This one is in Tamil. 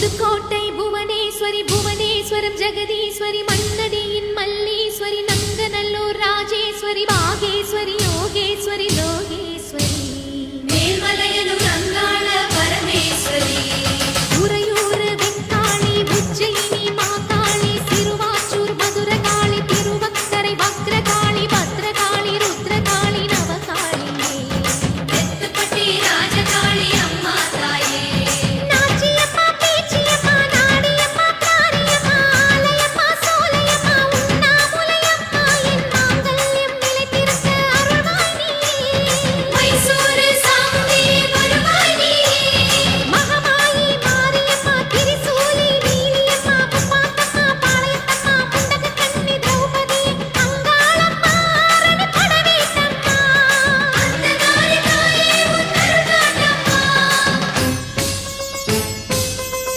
புதுக்கோட்டை புவனேஸ்வரி புவனேஸ்வரம் ஜெகதீஸ்வரி